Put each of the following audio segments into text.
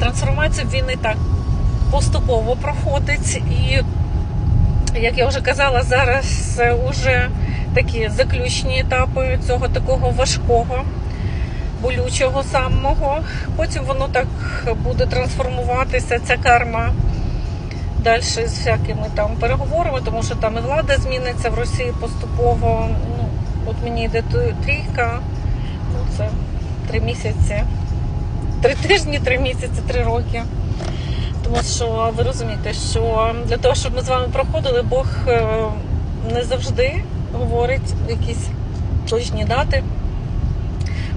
трансформацію він і так поступово проходить. І, як я вже казала, зараз вже такі заключні етапи цього такого важкого, болючого самого. Потім воно так буде трансформуватися, ця карма далі з всякими там переговорами, тому що там і влада зміниться в Росії поступово. Ну, от мені йде трійка, ну це три місяці, три тижні, три місяці, три роки. Тому що ви розумієте, що для того, щоб ми з вами проходили, Бог е, не завжди говорить якісь точні дати,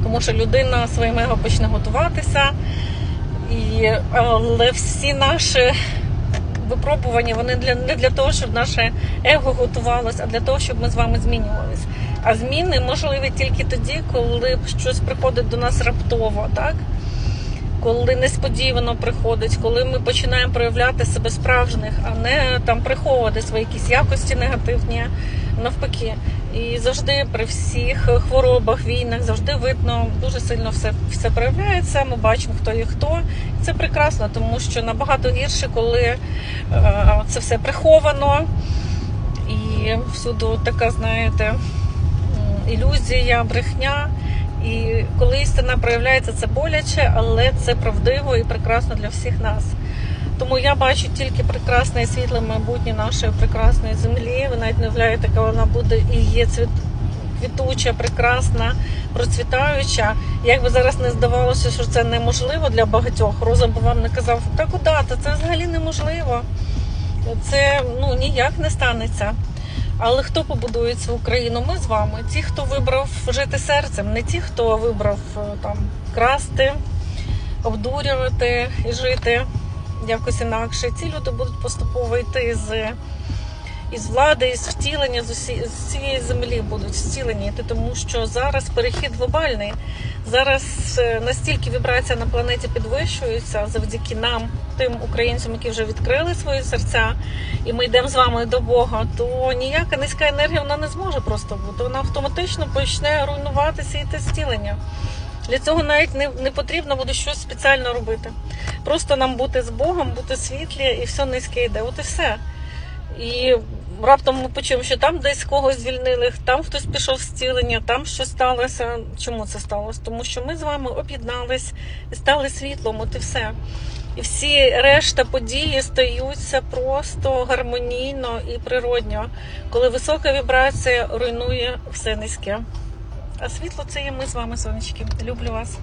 тому що людина своїм его почне готуватися. І, але всі наші випробування вони для не для того, щоб наше его готувалося, а для того, щоб ми з вами змінювалися. А зміни можливі тільки тоді, коли щось приходить до нас раптово, так? Коли несподівано приходить, коли ми починаємо проявляти себе справжніх, а не там приховувати свої якісь якості негативні, навпаки. І завжди при всіх хворобах, війнах завжди видно дуже сильно все, все проявляється. Ми бачимо, хто є хто. І це прекрасно, тому що набагато гірше, коли е, це все приховано і всюди така, знаєте, ілюзія, брехня. І коли істина проявляється, це боляче, але це правдиво і прекрасно для всіх нас. Тому я бачу тільки прекрасне і світле майбутнє нашої прекрасної землі. Ви навіть не уявляєте, яка вона буде і є цвіт, квітуча, прекрасна, процвітаюча. Як би зараз не здавалося, що це неможливо для багатьох, розум би вам не казав, та куди? Це взагалі неможливо. Це ну ніяк не станеться. Але хто побудує цю Україну? Ми з вами. Ті, хто вибрав жити серцем, не ті, хто вибрав е, там красти, обдурювати і жити якось інакше. Ці люди будуть поступово йти з із влади, із втілення з, усі, з цієї землі будуть втілені тому що зараз перехід глобальний. Зараз е, настільки вібрація на планеті підвищується завдяки нам, тим українцям, які вже відкрили свої серця, і ми йдемо з вами до Бога, то ніяка низька енергія вона не зможе просто бути. Вона автоматично почне руйнуватися і йти зцілення. Для цього навіть не, не потрібно буде щось спеціально робити. Просто нам бути з Богом, бути світлі, і все низьке йде. От і все. І раптом ми почуємо, що там десь когось звільнили, там хтось пішов зцілення, там щось сталося. Чому це сталося? Тому що ми з вами об'єднались і стали світлом, от і все. І всі решта події стаються просто гармонійно і природньо, коли висока вібрація руйнує все низьке. А світло це є ми з вами, сонечки. Люблю вас.